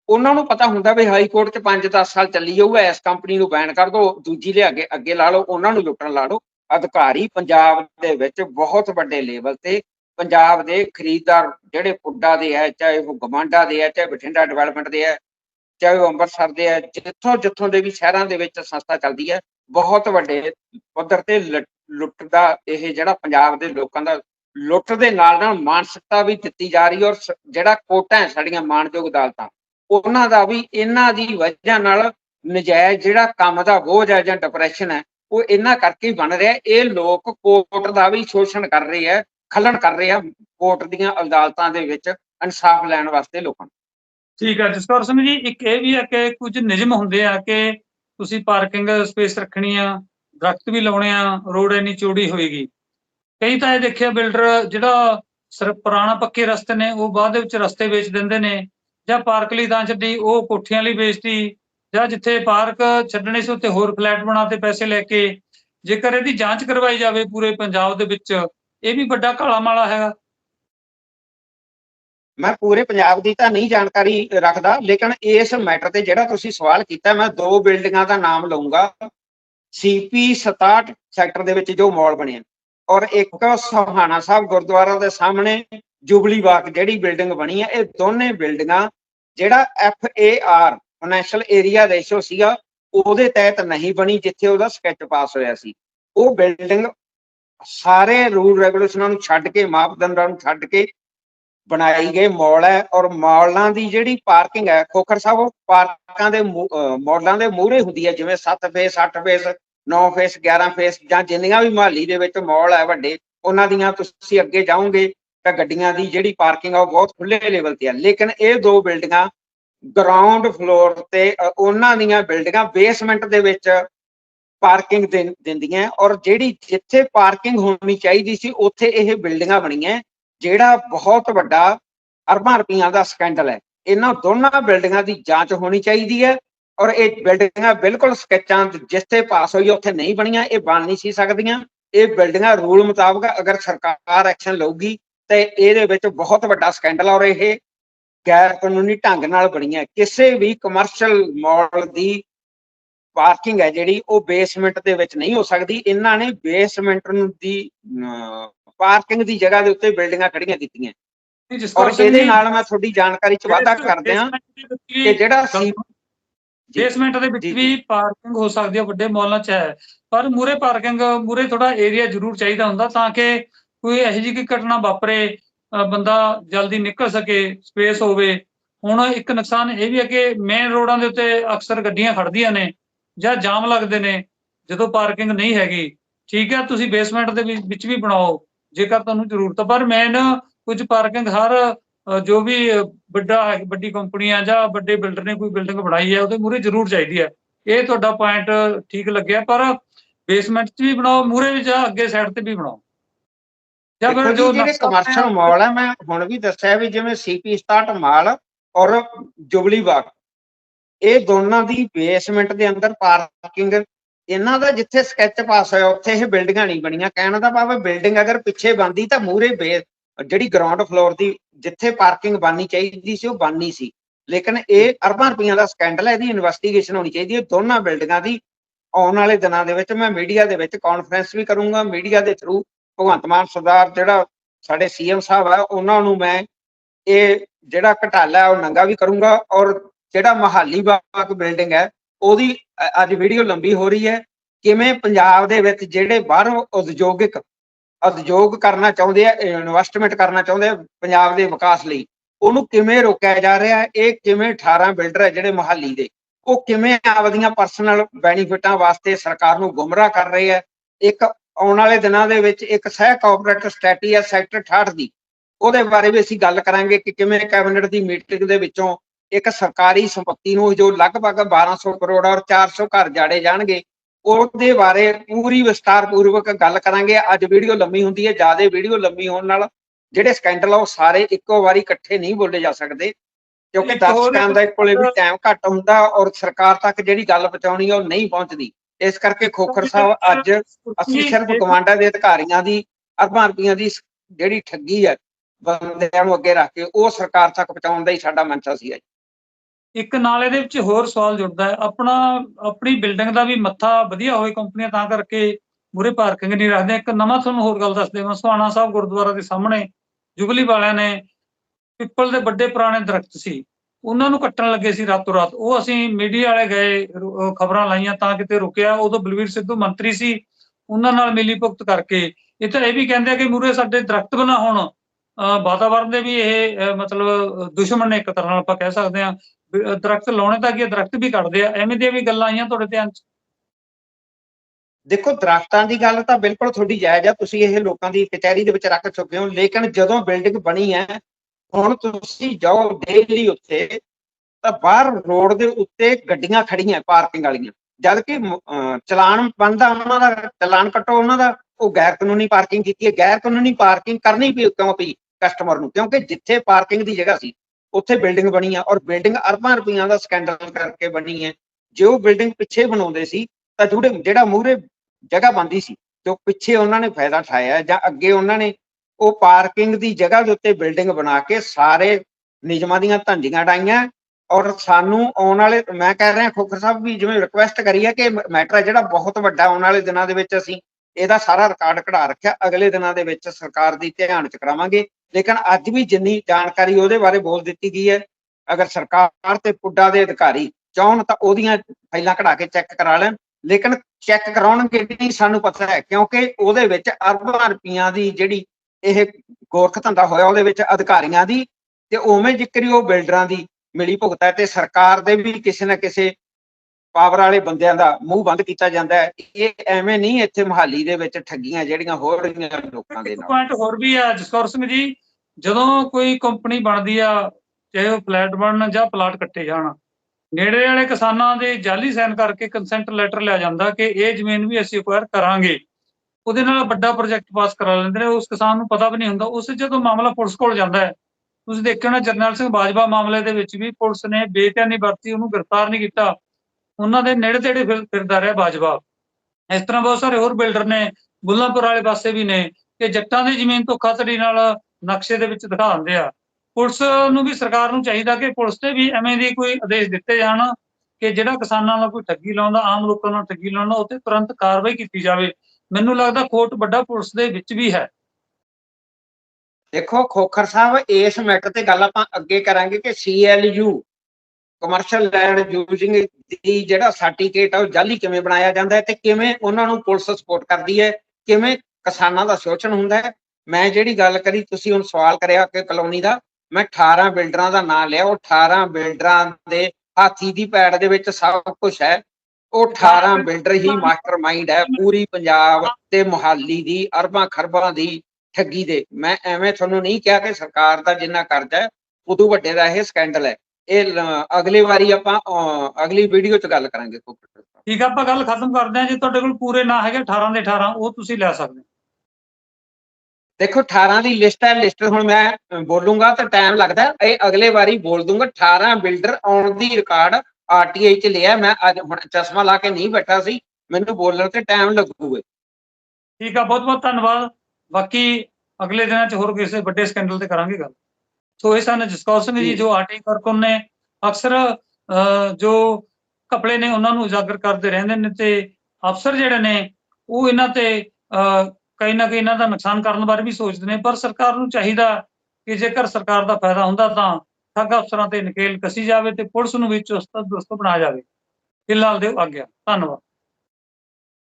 ਉਹਨਾਂ ਨੂੰ ਪਤਾ ਹੁੰਦਾ ਵੀ ਹਾਈ ਕੋਰਟ 'ਚ 5-10 ਸਾਲ ਚੱਲੀ ਜਾਊਗਾ ਇਸ ਕੰਪਨੀ ਨੂੰ ਬੈਨ ਕਰ ਦਿਓ ਦੂਜੀ ਲਿਆ ਕੇ ਅੱਗੇ ਲਾ ਲਓ, ਉਹਨਾਂ ਨੂੰ ਲੁੱਟਣ ਲਾ ਲਓ। ਅਧਿਕਾਰੀ ਪੰਜਾਬ ਦੇ ਵਿੱਚ ਬਹੁਤ ਵੱਡੇ ਲੈਵਲ ਤੇ ਪੰਜਾਬ ਦੇ ਖਰੀਦਦਾਰ ਜਿਹੜੇ ਪੁੱਡਾ ਦੇ ਹੈ ਚਾਹੇ ਉਹ ਗਮਾਂਡਾ ਦੇ ਹੈ ਚਾਹੇ ਬਠਿੰਡਾ ਡਿਵੈਲਪਮੈਂਟ ਦੇ ਹੈ ਚਾਹੇ ਉਹ ਅੰਮ੍ਰਿਤਸਰ ਦੇ ਹੈ ਜਿੱਥੋਂ ਜਿੱਥੋਂ ਦੇ ਵੀ ਸ਼ਹਿਰਾਂ ਦੇ ਵਿੱਚ ਸੰਸਥਾ ਚੱਲਦੀ ਹੈ ਬਹੁਤ ਵੱਡੇ ਪੱਧਰ ਤੇ ਲ- ਲੁੱਟ ਦਾ ਇਹ ਜਿਹੜਾ ਪੰਜਾਬ ਦੇ ਲੋਕਾਂ ਦਾ ਲੁੱਟ ਦੇ ਨਾਲ ਨਾਲ ਮਾਨਸਿਕਤਾ ਵੀ ਦਿੱਤੀ ਜਾ ਰਹੀ ਔਰ ਜਿਹੜਾ ਕੋਟਾ ਹੈ ਸਾਡੀਆਂ ਮਾਨਯੋਗ ਅਦਾਲਤਾਂ, ਉਹਨਾਂ ਦਾ ਵੀ ਇਹਨਾਂ ਦੀ ਵਜ੍ਹਾ ਨਾਲ ਨਜਾਇਜ਼ ਜਿਹੜਾ ਕੰਮ ਦਾ ਬੋਝ ਹੈ ਜਾਂ ਡਿਪਰੈਸ਼ਨ ਹੈ, ਉਹ ਇਹਨਾਂ ਕਰਕੇ ਹੀ ਬਣ ਰਿਹਾ ਇਹ ਲੋਕ ਕੋਰਟ ਦਾ ਵੀ ਸ਼ੋਸ਼ਣ ਕਰ ਰਹੇ ਹੈ, ਖਲਣ ਕਰ ਰਹੇ ਆ ਕੋਰਟ ਦੀਆਂ ਅਦਾਲਤਾਂ ਦੇ ਵਿੱਚ ਇਨਸਾਫ ਲੈਣ ਵਾਸਤੇ ਲੋਕਾਂ ਨੂੰ। ਠੀਕ ਹੈ ਜਸਕੌਰ ਸਿੰਘ ਜੀ, ਇੱਕ ਇਹ ਵੀ ਹੈ ਕਿ ਕੁਝ ਨਿਯਮ ਹੁੰਦੇ ਆ ਕਿ ਤੁਸੀਂ ਪਾਰਕਿੰਗ ਸਪੇਸ ਰੱਖਣੀ ਆ, ਦਰਖਤ ਵੀ ਲਾਉਣੇ ਆ, ਰੋਡ ਇੰਨੀ ਚੌੜੀ ਹੋਏਗੀ। ਕਈ ਤਾਂ ਇਹ ਦੇਖਿਆ ਬਿਲਡਰ ਜਿਹੜਾ ਸਿਰ ਪੁਰਾਣਾ ਪੱਕੇ ਰਸਤੇ ਨੇ, ਉਹ ਬਾਅਦ ਦੇ ਵਿੱਚ ਰਸਤੇ ਵੇਚ ਦਿੰਦੇ ਨੇ, ਜਾਂ ਪਾਰਕ ਲਈ ਤਾਂ ਛੱਡੀ ਉਹ ਕੋਠੀਆਂ ਲਈ ਵੇਚਦੀ, ਜਾਂ ਜਿੱਥੇ ਪਾਰਕ ਛੱਡਣੇ ਸੀ ਉੱਥੇ ਹੋਰ ਫਲੈਟ ਬਣਾਤੇ ਪੈਸੇ ਲੈ ਕੇ, ਜੇਕਰ ਇਹਦੀ ਜਾਂਚ ਕਰਵਾਈ ਜਾਵੇ ਪੂਰੇ ਪੰਜਾਬ ਦੇ ਵਿੱਚ, ਇਹ ਵੀ ਵੱਡਾ ਕਾਲਾ ਮਾਲਾ ਹੈਗਾ। ਮੈਂ ਪੂਰੇ ਪੰਜਾਬ ਦੀ ਤਾਂ ਨਹੀਂ ਜਾਣਕਾਰੀ ਰੱਖਦਾ, ਲੇਕਿਨ ਇਸ ਮੈਟਰ ਤੇ ਜਿਹੜਾ ਤੁਸੀਂ ਸਵਾਲ ਕੀਤਾ, ਮੈਂ ਦੋ ਬਿਲਡਿੰਗਾਂ ਦਾ ਨਾਮ ਲਵਾਂਗਾ ਸੀਪੀ 67 ਸੈਕਟਰ ਦੇ ਵਿੱਚ ਜੋ ਮਾਲ ਬਣਿਆ। ਔਰ ਇੱਕ ਸੋਹਾਣਾ ਸਾਹਿਬ ਗੁਰਦੁਆਰਾ ਦੇ ਸਾਹਮਣੇ ਜੁਬਲੀ ਬਾਗ ਜਿਹੜੀ ਬਿਲਡਿੰਗ ਬਣੀ ਹੈ ਇਹ ਦੋਨੇ ਬਿਲਡਿੰਗਾਂ ਜਿਹੜਾ F A R financial area ratio ਸੀਗਾ, ਉਹਦੇ ਤਹਿਤ ਨਹੀਂ ਬਣੀ, ਜਿੱਥੇ ਉਹਦਾ ਸਕੈਚ ਪਾਸ ਹੋਇਆ ਸੀ। ਉਹ ਬਿਲਡਿੰਗ ਸਾਰੇ ਰੂਲ ਰੈਗੂਲੇਸ਼ਨਾਂ ਨੂੰ ਛੱਡ ਕੇ, ਮਾਪਦੰਡਾਂ ਨੂੰ ਛੱਡ ਕੇ ਬਣਾਈ ਗਈ ਮੌਲ ਹੈ ਔਰ ਮਾਲਾਂ ਦੀ ਜਿਹੜੀ ਪਾਰਕਿੰਗ ਹੈ, ਖੋਖਰ ਸਾਹਿਬ ਪਾਰਕਾਂ ਦੇ ਮੂ- ਦੇ ਮੂਹਰੇ ਹੁੰਦੀ ਹੈ, ਜਿਵੇਂ 7 ਫੇਸ 8 ਫੇਸ 9 ਫੇਸ 11 ਫੇਸ ਜਾਂ ਜਿੰਨੀਆਂ ਵੀ ਮਹੱਲੀ ਦੇ ਵਿੱਚ ਮਾਲ ਹੈ ਵੱਡੇ, ਉਹਨਾਂ ਦੀਆਂ ਤੁਸੀਂ ਅੱਗੇ ਜਾਓਗੇ ਤਾਂ ਗੱਡੀਆਂ ਦੀ ਜਿਹੜੀ ਪਾਰਕਿੰਗ ਆ ਉਹ ਬਹੁਤ ਖੁੱਲੇ ਲੈਵਲ ਤੇ ਆ। ਲੇਕਿਨ ਇਹ ਦੋ ਬਿਲਡਿੰਗਾਂ ਗਰਾਊਂਡ ਫਲੋਰ ਤੇ ਉਹਨਾਂ ਦੀਆਂ ਬਿਲਡਿੰਗਾਂ ਬੇਸਮੈਂਟ ਦੇ ਵਿੱਚ ਪਾਰਕਿੰਗ ਦਿੰਦੀਆਂ ਔਰ ਜਿਹੜੀ ਜਿੱਥੇ ਪਾਰਕਿੰਗ ਹੋਣੀ ਚਾਹੀਦੀ ਸੀ, ਉੱਥੇ ਇਹ ਬਿਲਡਿੰਗਾਂ ਬਣੀਆਂ ਜਿਹੜਾ ਬਹੁਤ ਵੱਡਾ ਅਰਬਾਂ ਰੁਪਈਆਂ ਦਾ ਸਕੈਂਡਲ ਹੈ। ਇਹਨਾਂ ਦੋਨਾਂ ਬਿਲਡਿੰਗਾਂ ਦੀ ਜਾਂਚ ਹੋਣੀ ਚਾਹੀਦੀ ਹੈ ਔਰ ਇਹ ਬਿਲਡਿੰਗਾਂ ਬਿਲਕੁਲ ਸਕੈਚਾਂ ਜਿੱਥੇ ਪਾਸ ਹੋਈ ਉੱਥੇ ਨਹੀਂ ਬਣੀਆਂ ਇਹ ਬਣ ਨਹੀਂ ਸੀ ਸਕਦੀਆਂ। ਇਹ ਬਿਲਡਿੰਗਾਂ ਰੂਲ ਮੁਤਾਬਕ ਅਗਰ ਸਰਕਾਰ ਐਕਸ਼ਨ ਲਊਗੀ ਤੇ ਇਹਦੇ ਵਿੱਚ ਬਹੁਤ ਵੱਡਾ ਸਕੈਂਡਲ ਔਰ ਇਹ ਗੈਰ ਕਾਨੂੰਨੀ ਢੰਗ ਨਾਲ ਬਣੀਆਂ ਕਿਸੇ ਵੀ ਕਮਰਸ਼ੀਅਲ ਮਾਲ ਦੀ ਪਾਰਕਿੰਗ ਹੈ ਜਿਹੜੀ ਉਹ ਬੇਸਮੈਂਟ ਦੇ ਵਿੱਚ ਨਹੀਂ ਹੋ ਸਕਦੀ। ਇਹਨਾਂ ਨੇ ਬੇਸਮੈਂਟ ਨੂੰ ਦੀ ਪਾਰਕਿੰਗ ਦੀ ਜਗ੍ਹਾ ਦੇ ਉੱਤੇ ਬਿਲਡਿੰਗਾਂ ਖੜੀਆਂ ਕੀਤੀਆਂ। ਔਰ ਇਹਦੇ ਨਾਲ ਮੈਂ ਤੁਹਾਡੀ ਜਾਣਕਾਰੀ ਚ ਵਾਧਾ ਕਰਦੇ ਹਾਂ ਕਿ ਜਿਹੜਾ ਸੀ। ਬੇਸਮੈਂਟ ਦੇ ਵਿੱਚ ਵੀ ਪਾਰਕਿੰਗ ਹੋ ਸਕਦੀ ਹੈ ਵੱਡੇ ਮਾਲਾਂ 'ਚ ਹੈ। ਪਰ ਮੂਰੇ ਪਾਰਕਿੰਗ ਮੂਰੇ ਥੋੜਾ ਏਰੀਆ ਜ਼ਰੂਰ ਚਾਹੀਦਾ ਹੁੰਦਾ ਤਾਂ ਕਿ ਕੋਈ ਇਹੋ ਜਿਹੀ ਘਟਨਾ ਵਾਪਰੇ ਬੰਦਾ ਜਲਦੀ ਨਿਕਲ ਸਕੇ ਸਪੇਸ ਹੋਵੇ। ਹੁਣ ਇੱਕ ਨੁਕਸਾਨ ਇਹ ਵੀ ਹੈ ਕਿ ਮੇਨ ਰੋਡਾਂ ਦੇ ਉੱਤੇ ਅਕਸਰ ਗੱਡੀਆਂ ਖੜਦੀਆਂ ਨੇ ਜਾਂ ਜਾਮ ਲੱਗਦੇ ਨੇ ਜਦੋਂ ਪਾਰਕਿੰਗ ਨਹੀਂ ਹੈਗੀ। ਠੀਕ ਹੈ ਤੁਸੀਂ ਬੇਸਮੈਂਟ ਦੇ ਵਿੱਚ ਵੀ ਬਣਾਓ ਜੇਕਰ ਤੁਹਾਨੂੰ ਜ਼ਰੂਰਤ ਪਰ ਮੇਨ ਕੁਝ ਪਾਰਕਿੰਗ ਹਰ ਜੋ ਵੀ ਵੱਡਾ ਹੈ ਵੱਡੀ ਕੰਪਨੀਆਂ ਜਾਂ ਵੱਡੇ ਬਿਲਡਰ ਨੇ ਕੋਈ ਬਿਲਡਿੰਗ ਬਣਾਈ ਹੈ ਉਹਦੇ ਮੂਰੇ ਜ਼ਰੂਰ ਚਾਹੀਦੀ ਹੈ। ਇਹ ਤੁਹਾਡਾ ਪੁਆਇੰਟ ਠੀਕ ਲੱਗਿਆ ਪਰ ਬੇਸਮੈਂਟ 'ਚ ਵੀ ਬਣਾਓ ਮੂਰੇ ਵੀ ਜਾਂ ਅੱਗੇ ਸਾਈਡ ਤੇ ਵੀ ਬਣਾਓ। ਜਾਂ ਫਿਰ ਜੀ ਜਿਹੜੇ ਨਕਸ਼ਾ ਕਮਰਸ਼ੀਅਲ ਮਾਲ ਹੈ ਮੈਂ ਹੁਣ ਵੀ ਦੱਸਿਆ ਵੀ ਜਿਵੇਂ ਸੀਪੀ 67 ਮਾਲ ਔਰ ਜੁਬਲੀ ਬਾਗ ਇਹ ਦੋਨਾਂ ਦੀ ਬੇਸਮੈਂਟ ਦੇ ਅੰਦਰ ਪਾਰਕਿੰਗ ਇਹਨਾਂ ਦਾ ਜਿੱਥੇ ਸਕੈਚ ਪਾਸ ਹੋਇਆ ਉੱਥੇ ਇਹ ਬਿਲਡਿੰਗਾਂ ਨਹੀਂ ਬਣੀਆਂ। ਕਹਿਣ ਦਾ ਭਾਵ ਹੈ ਬਿਲਡਿੰਗ ਅਗਰ ਪਿੱਛੇ ਬੰਦੀ ਤਾਂ ਮੂਰੇ ਬੇ ਜਿਹੜੀ ਗਰਾਊਂਡ ਫਲੋਰ ਦੀ ਜਿੱਥੇ ਪਾਰਕਿੰਗ ਬਣਨੀ ਚਾਹੀਦੀ ਸੀ, ਉਹ ਬਣਨੀ ਸੀ। ਲੇਕਿਨ ਇਹ ਅਰਬਾਂ ਰੁਪਈਆਂ ਦਾ ਸਕੈਂਡਲ ਹੈ, ਇਹਦੀ ਇਨਵੈਸਟੀਗੇਸ਼ਨ ਹੋਣੀ ਚਾਹੀਦੀ ਹੈ। ਦੋਨਾਂ ਬਿਲਡਿੰਗਾਂ ਦੀ ਆਉਣ ਵਾਲੇ ਦਿਨਾਂ ਦੇ ਵਿੱਚ ਮੈਂ ਮੀਡੀਆ ਦੇ ਵਿੱਚ ਕਾਨਫਰੰਸ ਵੀ ਕਰੂੰਗਾ। ਮੀਡੀਆ ਦੇ ਥਰੂ ਭਗਵੰਤ ਮਾਨ ਸਰਦਾਰ, ਜਿਹੜਾ ਸਾਡੇ ਸੀਐਮ ਸਾਹਿਬ ਆ, ਉਹਨਾਂ ਨੂੰ ਮੈਂ ਇਹ ਜਿਹੜਾ ਘਟਾਲਾ ਉਹ ਨੰਗਾ ਵੀ ਕਰੂੰਗਾ। ਔਰ ਜਿਹੜਾ ਮਹਾਲੀ ਬਾਗ ਬਿਲਡਿੰਗ ਹੈ, ਉਹਦੀ ਅੱਜ ਵੀਡੀਓ ਲੰਬੀ ਹੋ ਰਹੀ ਹੈ। ਕਿਵੇਂ ਪੰਜਾਬ ਦੇ ਵਿੱਚ ਜਿਹੜੇ ਬਾਹਰੋਂ ਉਦਯੋਗਿਕ ਉਦਯੋਗ ਕਰਨਾ ਚਾਹੁੰਦੇ ਆ ਇਨਵੈਸਟਮੈਂਟ ਕਰਨਾ ਚਾਹੁੰਦੇ ਆ ਪੰਜਾਬ ਦੇ ਵਿਕਾਸ ਲਈ। ਉਹਨੂੰ ਕਿਵੇਂ ਰੋਕਿਆ ਜਾ ਰਿਹਾ ਇਹ ਕਿਵੇਂ 18 ਬਿਲਡਰ ਹੈ ਜਿਹੜੇ ਮਹਾਲੀ ਦੇ? ਉਹ ਕਿਵੇਂ ਆਪਦੀਆਂ ਪਰਸਨਲ ਬੈਨੀਫਿਟਾਂ ਵਾਸਤੇ ਸਰਕਾਰ ਨੂੰ ਗੁੰਮਰਾਹ ਕਰ ਰਹੇ ਹੈ? ਇੱਕ ਆਉਣ ਵਾਲੇ ਦਿਨਾਂ ਦੇ ਵਿੱਚ ਇੱਕ ਸਹਿ ਕਾਰਪੋਰੇਟ ਸਟ੍ਰੈਟਜੀ ਹੈ ਸੈਕਟਰ 68 ਦੀ। ਉਹਦੇ ਬਾਰੇ ਵੀ ਅਸੀਂ ਗੱਲ ਕਰਾਂਗੇ ਕਿ ਕਿਵੇਂ ਕੈਬਨਿਟ ਦੀ ਮੀਟਿੰਗ ਦੇ ਵਿੱਚੋਂ ਇੱਕ ਸਰਕਾਰੀ ਸੰਪਤੀ ਨੂੰ ਜੋ ਲਗਭਗ 1200 ਕਰੋੜ ਔਰ 400 ਘਰ ਜਾੜੇ ਜਾਣਗੇ ਉਹਦੇ ਬਾਰੇ ਪੂਰੀ ਵਿਸਤਾਰ ਪੂਰਵਕ ਗੱਲ ਕਰਾਂਗੇ। ਅੱਜ ਵੀਡੀਓ ਲੰਮੀ ਹੁੰਦੀ ਹੈ ਜ਼ਿਆਦਾ ਵੀਡੀਓ ਲੰਮੀ ਹੋਣ ਨਾਲ ਜਿਹੜੇ ਸਕੈਂਡਲ ਆ ਉਹ ਸਾਰੇ ਇੱਕੋ ਵਾਰੀ ਇਕੱਠੇ ਨਹੀਂ ਬੋਲੇ ਜਾ ਸਕਦੇ ਕਿਉਂਕਿ ਦਰਸ਼ਕਾਂ ਦਾ ਕੋਲੇ ਵੀ ਟਾਈਮ ਘੱਟ ਹੁੰਦਾ ਔਰ ਸਰਕਾਰ ਤੱਕ ਜਿਹੜੀ ਗੱਲ ਪਹੁੰਚਾਉਣੀ ਉਹ ਨਹੀਂ ਪਹੁੰਚਦੀ। ਇਸ ਕਰਕੇ ਖੋਖਰ ਸਾਹਿਬ ਅੱਜ ਅਸੀਂ ਸਿਰਫ ਕਮਾਂਡਾਂ ਦੇ ਅਧਿਕਾਰੀਆਂ ਦੀ ਅਰਬਾਂ ਰੁਪਈਆਂ ਦੀ ਜਿਹੜੀ ਠੱਗੀ ਹੈ ਬੰਦਿਆਂ ਨੂੰ ਅੱਗੇ ਰੱਖ ਕੇ ਉਹ ਸਰਕਾਰ ਤੱਕ ਪਹੁੰਚਾਉਣ ਦਾ ਹੀ ਸਾਡਾ ਮਨਸ਼ਾ ਸੀ ਇੱਕ ਨਾਲ ਇਹਦੇ ਵਿੱਚ ਹੋਰ ਸਵਾਲ ਜੁੜਦਾ ਹੈ। ਆਪਣਾ, ਆਪਣੀ ਬਿਲਡਿੰਗ ਦਾ ਵੀ ਮੱਥਾ ਵਧੀਆ ਹੋਵੇ ਕੰਪਨੀਆਂ ਤਾਂ ਕਰਕੇ ਮੂਰੇ ਪਾਰਕਿੰਗ ਨਹੀਂ ਰੱਖਦੇ। ਇੱਕ ਨਵਾਂ ਤੁਹਾਨੂੰ ਹੋਰ ਗੱਲ ਦੱਸ ਦੇਵਾਂ। ਸੁਹਾਣਾ ਸਾਹਿਬ ਗੁਰਦੁਆਰਾ ਦੇ ਸਾਹਮਣੇ ਜੁਬਲੀ ਵਾਲਿਆਂ ਨੇ ਪਿੱਪਲ ਦੇ ਵੱਡੇ ਪੁਰਾਣੇ ਦਰਖਤ ਸੀ। ਉਹਨਾਂ ਨੂੰ ਕੱਟਣ ਲੱਗੇ ਸੀ ਰਾਤੋਂ ਰਾਤ। ਉਹ ਅਸੀਂ ਮੀਡੀਆ ਵਾਲੇ ਗਏ ਖਬਰਾਂ ਲਾਈਆਂ ਤਾਂ ਕਿਤੇ ਰੁਕਿਆ। ਉਦੋਂ ਬਲਵੀਰ ਸਿੱਧੂ ਮੰਤਰੀ ਸੀ। ਉਹਨਾਂ ਨਾਲ ਮਿਲੀ ਭੁਗਤ ਕਰਕੇ ਇਹ ਤਾਂ ਇਹ ਵੀ ਕਹਿੰਦੇ ਆ ਕਿ ਮੂਰੇ ਸਾਡੇ ਦਰਖਤ ਬਣਾ ਹੋਣ। ਅਹ ਵਾਤਾਵਰਣ ਦੇ ਵੀ ਇਹ ਮਤਲਬ ਦੁਸ਼ਮਣ ਨੇ ਇੱਕ ਤਰ੍ਹਾਂ ਨਾਲ ਆਪਾਂ ਕਹਿ ਸਕਦੇ ਹਾਂ। ਦਰਖਤ ਲਾਉਣੇ ਤਾਂ ਕੀ ਦਰਖਤ ਵੀ ਕੱਟਦੇ ਆ, ਐਵੇਂ ਦੀਆਂ ਵੀ ਗੱਲਾਂ ਆਈਆਂ ਤੁਹਾਡੇ ਧਿਆਨ ਚ? ਦੇਖੋ, ਦਰਖਤਾਂ ਦੀ ਗੱਲ ਤਾਂ ਬਿਲਕੁਲ ਤੁਹਾਡੀ ਜਾਇਜ਼ ਆ, ਤੁਸੀਂ ਇਹ ਲੋਕਾਂ ਦੀ ਕਚਹਿਰੀ ਦੇ ਵਿੱਚ ਰੱਖ ਚੁੱਕੇ ਹੋ, ਲੇਕਿਨ ਜਦੋਂ ਬਿਲਡਿੰਗ ਬਣੀ ਹੈ, ਹੁਣ ਤੁਸੀਂ ਜਾਓ ਡੇਲੀ ਉੱਥੇ, ਤਾਂ ਬਾਹਰ ਰੋਡ ਦੇ ਉੱਤੇ ਗੱਡੀਆਂ ਖੜੀਆਂ ਪਾਰਕਿੰਗ ਵਾਲੀਆਂ। ਜਦ ਕਿ ਚਲਾਨ ਬਣਦਾ ਉਹਨਾਂ ਦਾ, ਚਲਾਨ ਕੱਟੋ ਉਹਨਾਂ ਦਾ, ਉਹ ਗੈਰ ਕਾਨੂੰਨੀ ਪਾਰਕਿੰਗ ਕੀਤੀ ਹੈ। ਗੈਰ ਕਾਨੂੰਨੀ ਪਾਰਕਿੰਗ ਕਰਨੀ ਪਈ ਕਿਉਂ ਪਈ ਕਸਟਮਰ ਨੂੰ? ਕਿਉਂਕਿ ਜਿੱਥੇ ਪਾਰਕਿੰਗ ਦੀ ਜਗ੍ਹਾ ਸੀ ਉੱਥੇ ਬਿਲਡਿੰਗ ਬਣੀ ਆ ਔਰ ਬਿਲਡਿੰਗ ਅਰਬਾਂ ਰੁਪਈਆਂ ਦਾ ਸਕੈਂਡਲ ਕਰਕੇ ਬਣੀ ਹੈ। ਜੇ ਉਹ ਬਿਲਡਿੰਗ ਪਿੱਛੇ ਬਣਾਉਂਦੇ ਸੀ, ਤਾਂ ਜਿਹੜੇ ਜਿਹੜਾ ਮੂਹਰੇ ਜਗ੍ਹਾ ਬੰਦੀ ਸੀ ਜੋ ਪਿੱਛੇ ਉਹਨਾਂ ਨੇ ਫਾਇਦਾ ਉਠਾਇਆ ਜਾਂ ਅੱਗੇ ਉਹਨਾਂ ਨੇ ਉਹ ਪਾਰਕਿੰਗ ਦੀ ਜਗ੍ਹਾ ਦੇ ਉੱਤੇ ਬਿਲਡਿੰਗ ਬਣਾ ਕੇ ਸਾਰੇ ਨਿਯਮਾਂ ਦੀਆਂ ਧੰਦੀਆਂ ਡਾਈਆਂ ਔਰ ਸਾਨੂੰ ਆਉਣ ਵਾਲੇ, ਮੈਂ ਕਹਿ ਰਿਹਾ ਖੋਖਰ ਸਾਹਿਬ ਵੀ ਜਿਵੇਂ ਰਿਕੁਐਸਟ ਕਰੀ ਹੈ ਕਿ ਮੈਟਰ ਹੈ ਜਿਹੜਾ ਬਹੁਤ ਵੱਡਾ ਆਉਣ ਵਾਲੇ ਦਿਨਾਂ ਦੇ ਵਿੱਚ ਅਸੀਂ ਇਹਦਾ ਸਾਰਾ ਰਿਕਾਰਡ ਕਢਾ ਰੱਖਿਆ, ਅਗਲੇ ਦਿਨਾਂ ਦੇ ਵਿੱਚ ਸਰਕਾਰ ਦੀ ਧਿਆਨ ਚ ਕਰਾਵਾਂਗੇ। ਲੇਕਿਨ ਅੱਜ ਵੀ ਜਿੰਨੀ ਜਾਣਕਾਰੀ ਉਹਦੇ ਬਾਰੇ ਬੋਲ ਦਿੱਤੀ ਗਈ ਹੈ, ਅਗਰ ਸਰਕਾਰ ਤੇ ਪੁੱਡਾ ਦੇ ਅਧਿਕਾਰੀ ਚਾਹਣ ਤਾਂ ਉਹਦੀਆਂ ਫਾਈਲਾਂ ਕਢਾ ਕੇ ਚੈੱਕ ਕਰਾ ਲੈਣ। ਲੇਕਿਨ ਚੈੱਕ ਕਰਾਉਣਗੇ ਨਹੀਂ ਸਾਨੂੰ ਪਤਾ ਹੈ, ਕਿਉਂਕਿ ਉਹਦੇ ਵਿੱਚ ਅਰਬਾਂ ਰੁਪਈਆਂ ਦੀ ਜਿਹੜੀ ਇਹ ਗੋਰਖ ਧੰਦਾ ਹੋਇਆ, ਉਹਦੇ ਵਿੱਚ ਅਧਿਕਾਰੀਆਂ ਦੀ ਤੇ ਉਵੇਂ ਜ਼ਿਕਰੀ ਉਹ ਬਿਲਡਰਾਂ ਦੀ ਮਿਲੀ ਭੁਗਤ ਹੈ ਤੇ ਸਰਕਾਰ ਦੇ ਵੀ ਕਿਸੇ ਨਾ ਕਿਸੇ ਪਾਵਰ ਵਾਲੇ ਬੰਦਿਆਂ ਦਾ ਮੂੰਹ ਬੰਦ ਕੀਤਾ ਜਾਂਦਾ ਹੈ। ਇਹ ਐਵੇਂ ਨਹੀਂ ਇੱਥੇ ਮਹਾਲੀ ਦੇ ਵਿੱਚ ਠੱਗੀਆਂ ਜਿਹੜੀਆਂ ਹੋ ਰਹੀਆਂ ਲੋਕਾਂ ਦੇ ਨਾਲ। ਪੁਆਇੰਟ ਹੋਰ ਵੀ ਆ ਜਸਕੌਰ ਸਿੰਘ ਜੀ ਜਦੋਂ ਕੋਈ ਕੰਪਨੀ ਬਣਦੀ ਆ ਚਾਹੇ ਉਹ ਫਲੈਟ ਬਣਨ ਜਾਂ ਪਲਾਟ ਕੱਟੇ ਜਾਣ ਨੇੜੇ ਵਾਲੇ ਕਿਸਾਨਾਂ ਦੇ ਜਾਲੀ ਸਾਈਨ ਕਰਕੇ ਕੰਸੈਂਟ ਲੈਟਰ ਲਿਆ ਜਾਂਦਾ ਕਿ ਇਹ ਜ਼ਮੀਨ ਵੀ ਅਸੀਂ ਅਕਵਾਇਰ ਕਰਾਂਗੇ। ਉਹਦੇ ਨਾਲ ਵੱਡਾ ਪ੍ਰੋਜੈਕਟ ਪਾਸ ਕਰਾ ਲੈਂਦੇ ਨੇ ਉਸ ਕਿਸਾਨ ਨੂੰ ਪਤਾ ਵੀ ਨਹੀਂ ਹੁੰਦਾ। ਉਸ ਜਦੋਂ ਮਾਮਲਾ ਪੁਲਿਸ ਕੋਲ ਜਾਂਦਾ ਹੈ ਤੁਸੀਂ ਦੇਖਿਆ ਹੋਣਾ ਜਰਨੈਲ ਸਿੰਘ ਬਾਜਵਾ ਮਾਮਲੇ ਦੇ ਵਿੱਚ ਵੀ ਪੁਲਿਸ ਨੇ ਬੇਧਿਆਨੀ ਵਰਤੀ ਉਹਨੂੰ ਗ੍ਰਿਫਤਾਰ ਨਹੀਂ ਕੀਤਾ। ਉਹਨਾਂ ਦੇ ਨੇੜੇ ਤੇੜੇ ਫਿਰਦਾ ਰਿਹਾ ਬਾਜਵਾ। ਇਸ ਤਰ੍ਹਾਂ ਬਹੁਤ ਸਾਰੇ ਹੋਰ ਬਿਲਡਰ ਨੇ, ਬੁੱਲਾਂਪੁਰ ਵਾਲੇ ਪਾਸੇ ਵੀ ਨੇ, ਕਿ ਜੱਟਾਂ ਦੀ ਜ਼ਮੀਨ ਧੋਖਾਧੜੀ ਨਾਲ ਨਕਸ਼ੇ ਦੇ ਵਿੱਚ ਦਿਖਾ ਆ। ਪੁਲਿਸ ਨੂੰ ਵੀ ਸਰਕਾਰ ਨੂੰ ਚਾਹੀਦਾ ਕਿ ਪੁਲਿਸ ਤੇ ਵੀ ਐਵੇਂ ਦੀ ਕੋਈ ਆਦੇਸ਼ ਦਿੱਤੇ ਜਾਣ ਕਿ ਜਿਹੜਾ ਕਿਸਾਨਾਂ ਨਾਲ ਕੋਈ ਠੱਗੀ ਲਾਉਂਦਾ, ਆਮ ਲੋਕਾਂ ਨਾਲ ਠੱਗੀ ਲਾਉਂਦਾ, ਉਹ ਤੇ ਤੁਰੰਤ ਕਾਰਵਾਈ ਕੀਤੀ ਜਾਵੇ। ਮੈਨੂੰ ਲੱਗਦਾ ਕੋਰਟ ਵੱਡਾ ਪੁਲਿਸ ਦੇ ਵਿੱਚ ਵੀ ਹੈ। ਦੇਖੋ ਖੋਖਰ ਸਾਹਿਬ, ਇਸ ਮੈਟਰ ਤੇ ਗੱਲ ਆਪਾਂ ਅੱਗੇ ਕਰਾਂਗੇ ਕਿ ਸੀਐਲਯੂ ਕਮਰਸ਼ੀਅਲ ਲੈਂਡ ਯੂਜ਼ਿੰਗ ਦੀ ਜਿਹੜਾ ਸਰਟੀਫਿਕੇਟ ਆ ਉਹ ਜਾਲੀ ਕਿਵੇਂ ਬਣਾਇਆ ਜਾਂਦਾ ਹੈ ਤੇ ਕਿਵੇਂ ਉਹਨਾਂ ਨੂੰ ਪੁਲਿਸ ਸਪੋਰਟ ਕਰਦੀ ਹੈ, ਕਿਵੇਂ ਕਿਸਾਨਾਂ ਦਾ ਸ਼ੋਸ਼ਣ ਹੁੰਦਾ ਹੈ। ਮੈਂ ਜਿਹੜੀ ਗੱਲ ਕਰੀ, ਤੁਸੀਂ ਹੁਣ ਸਵਾਲ ਕਰਿਆ ਕਿ ਕਲੋਨੀ ਦਾ, ਮੈਂ 18 ਬਿਲਡਰਾਂ ਦਾ ਨਾਮ ਲਿਆ, ਉਹ 18 ਬਿਲਡਰਾਂ ਦੇ ਹਾਥੀ ਦੀ ਪੈੜ ਦੇ ਵਿੱਚ ਸਭ ਕੁਝ ਹੈ। ਉਹ 18 ਬਿਲਡਰ ਹੀ ਮਾਸਟਰਮਾਈਂਡ ਹੈ, ਪੂਰੀ ਪੰਜਾਬ ਤੇ ਮੁਹਾਲੀ ਦੀ, ਅਰਬਾਂ ਖਰਬਾਂ ਦੀ ਠੱਗੀ ਦੇ। ਮੈਂ ਐਵੇਂ ਤੁਹਾਨੂੰ ਨਹੀਂ ਕਿਹਾ ਕਿ ਸਰਕਾਰ ਦਾ ਜਿੰਨਾ ਕਰਜ਼ਾ ਹੈ, ਉਦੋਂ ਵੱਡੇ ਦਾ ਇਹ ਸਕੈਂਡਲ ਹੈ। ਇਹ ਅਗਲੀ ਵਾਰੀ ਆਪਾਂ ਅਗਲੀ ਵੀਡੀਓ 'ਚ ਗੱਲ ਕਰਾਂਗੇ ਠੀਕ ਆਪਾਂ ਗੱਲ ਖਤਮ ਕਰਦੇ ਹਾਂ ਜੇ। ਤੁਹਾਡੇ ਕੋਲ ਪੂਰੇ ਨਾ ਹੈਗੇ 18 ਦੇ 18 ਉਹ ਤੁਸੀਂ ਲੈ ਸਕਦੇ ਦੇਖੋ 18 ਦੀ ਲਿਸਟ ਹੈ ਲਿਸਟ ਹੁਣ ਮੈਂ ਬੋਲੂੰਗਾ ਤਾਂ ਟਾਈਮ ਲੱਗਦਾ। ਇਹ ਅਗਲੇ ਵਾਰੀ ਬੋਲ ਦੂੰਗਾ। 18 ਬਿਲਡਰ ਆਉਣ ਦੀ ਰਿਕਾਰਡ ਆਰਟੀਆਈ 'ਚ ਲਿਆ ਮੈਂ। ਅੱਜ ਹੁਣ ਚਸ਼ਮਾ ਲਾ ਕੇ ਨਹੀਂ ਬੈਠਾ ਸੀ। ਮੈਨੂੰ ਬੋਲਣ ਤੇ ਟਾਈਮ ਲੱਗੂਗਾ। ਠੀਕ ਆ ਬਹੁਤ ਬਹੁਤ ਧੰਨਵਾਦ। ਬਾਕੀ ਅਗਲੇ ਦਿਨਾਂ 'ਚ ਹੋਰ ਕਿਸੇ ਵੱਡੇ ਸਕੈਂਡਲ ਤੇ ਕਰਾਂਗੇ ਗੱਲ। ਸੋ ਇਹ ਸਨ ਜਸਕੌਰ ਸਿੰਘ ਜੀ ਜੀ। ਆਰਟੀ ਕਾਰਕੁਨ ਨੇ ਅਕਸਰ ਜੋ ਕਪੜੇ ਨੇ ਉਹਨਾਂ ਨੂੰ ਉਜਾਗਰ ਕਰਦੇ ਰਹਿੰਦੇ ਨੇ ਤੇ ਅਫਸਰ ਜਿਹੜੇ ਨੇ ਉਹ ਇਹਨਾਂ ਤੇ ਕਈ ਨਾ ਕਈ ਇਹਨਾਂ ਦਾ ਨੁਕਸਾਨ ਕਰਨ ਬਾਰੇ ਵੀ ਸੋਚਦੇ ਨੇ ਪਰ ਸਰਕਾਰ ਨੂੰ ਚਾਹੀਦਾ ਕਿ ਜੇਕਰ ਸਰਕਾਰ ਦਾ ਫਾਇਦਾ ਹੁੰਦਾ ਤਾਂ ਠੱਗ ਅਫਸਰਾਂ ਤੇ ਨਕੇਲ ਕਸੀ ਜਾਵੇ ਤੇ ਪੁਲਿਸ ਨੂੰ ਵੀ ਚੁਸਤ ਦੁਰਸਤ ਬਣਾਇਆ ਜਾਵੇ। ਫਿਲਹਾਲ ਦਿਓ ਆਗਿਆ ਧੰਨਵਾਦ।